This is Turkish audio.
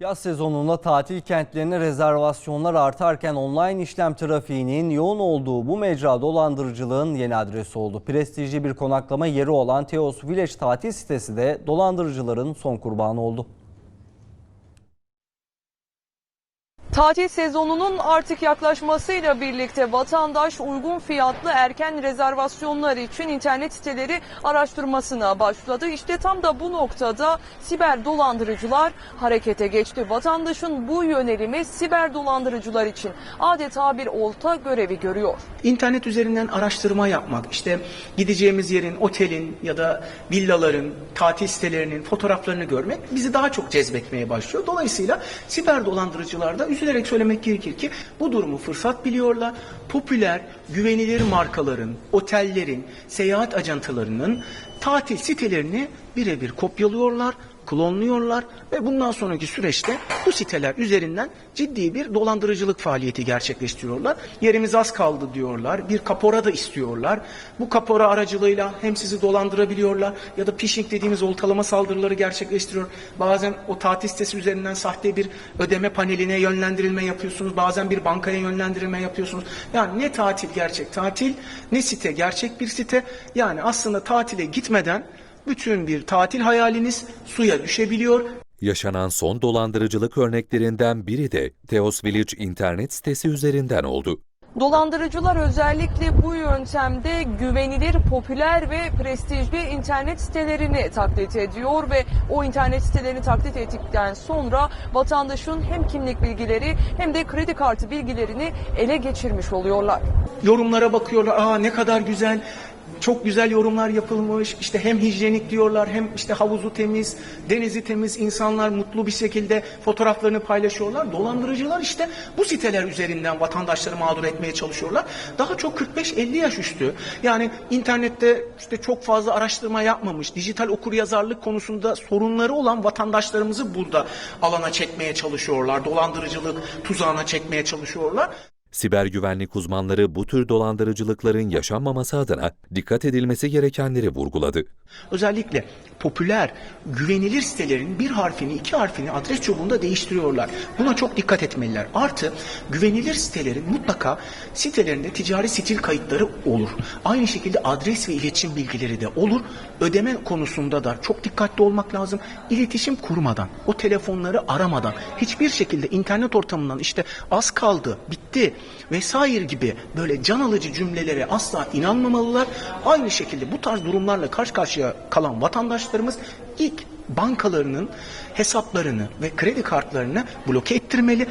Yaz sezonunda tatil kentlerine rezervasyonlar artarken online işlem trafiğinin yoğun olduğu bu mecra dolandırıcılığın yeni adresi oldu. Prestijli bir konaklama yeri olan Teos Village tatil sitesi de dolandırıcıların son kurbanı oldu. Tatil sezonunun artık yaklaşmasıyla birlikte vatandaş uygun fiyatlı erken rezervasyonlar için internet siteleri araştırmasına başladı. İşte tam da bu noktada siber dolandırıcılar harekete geçti. Vatandaşın bu yönelimi siber dolandırıcılar için adeta bir olta görevi görüyor. İnternet üzerinden araştırma yapmak, işte gideceğimiz yerin, otelin ya da villaların, tatil sitelerinin fotoğraflarını görmek bizi daha çok cezbetmeye başlıyor. Dolayısıyla siber dolandırıcılar da üzülerek söylemek gerekir ki bu durumu fırsat biliyorlar. Popüler, güvenilir markaların, otellerin, seyahat ajantalarının tatil sitelerini birebir kopyalıyorlar, klonluyorlar ve bundan sonraki süreçte bu siteler üzerinden ciddi bir dolandırıcılık faaliyeti gerçekleştiriyorlar. Yerimiz az kaldı diyorlar. Bir kapora da istiyorlar. Bu kapora aracılığıyla hem sizi dolandırabiliyorlar ya da phishing dediğimiz oltalama saldırıları gerçekleştiriyor. Bazen o tatil sitesi üzerinden sahte bir ödeme paneline yönlendirilme yapıyorsunuz. Bazen bir bankaya yönlendirilme yapıyorsunuz. Yani ne tatil gerçek tatil ne site gerçek bir site. Yani aslında tatile gitmeden bütün bir tatil hayaliniz suya düşebiliyor. Yaşanan son dolandırıcılık örneklerinden biri de Teos Village internet sitesi üzerinden oldu. Dolandırıcılar özellikle bu yöntemde güvenilir, popüler ve prestijli internet sitelerini taklit ediyor ve o internet sitelerini taklit ettikten sonra vatandaşın hem kimlik bilgileri hem de kredi kartı bilgilerini ele geçirmiş oluyorlar. Yorumlara bakıyorlar. Aa ne kadar güzel. Çok güzel yorumlar yapılmış. İşte hem hijyenik diyorlar hem işte havuzu temiz, denizi temiz. insanlar mutlu bir şekilde fotoğraflarını paylaşıyorlar. Dolandırıcılar işte bu siteler üzerinden vatandaşları mağdur etmeye çalışıyorlar. Daha çok 45-50 yaş üstü. Yani internette işte çok fazla araştırma yapmamış, dijital okuryazarlık konusunda sorunları olan vatandaşlarımızı burada alana çekmeye çalışıyorlar. Dolandırıcılık tuzağına çekmeye çalışıyorlar. Siber güvenlik uzmanları bu tür dolandırıcılıkların yaşanmaması adına dikkat edilmesi gerekenleri vurguladı. Özellikle popüler, güvenilir sitelerin bir harfini, iki harfini adres çubuğunda değiştiriyorlar. Buna çok dikkat etmeliler. Artı güvenilir sitelerin mutlaka sitelerinde ticari stil kayıtları olur. Aynı şekilde adres ve iletişim bilgileri de olur. Ödeme konusunda da çok dikkatli olmak lazım. İletişim kurmadan, o telefonları aramadan, hiçbir şekilde internet ortamından işte az kaldı, bitti vesaire gibi böyle can alıcı cümlelere asla inanmamalılar. Aynı şekilde bu tarz durumlarla karşı karşıya kalan vatandaşlarımız ilk bankalarının hesaplarını ve kredi kartlarını bloke ettirmeli.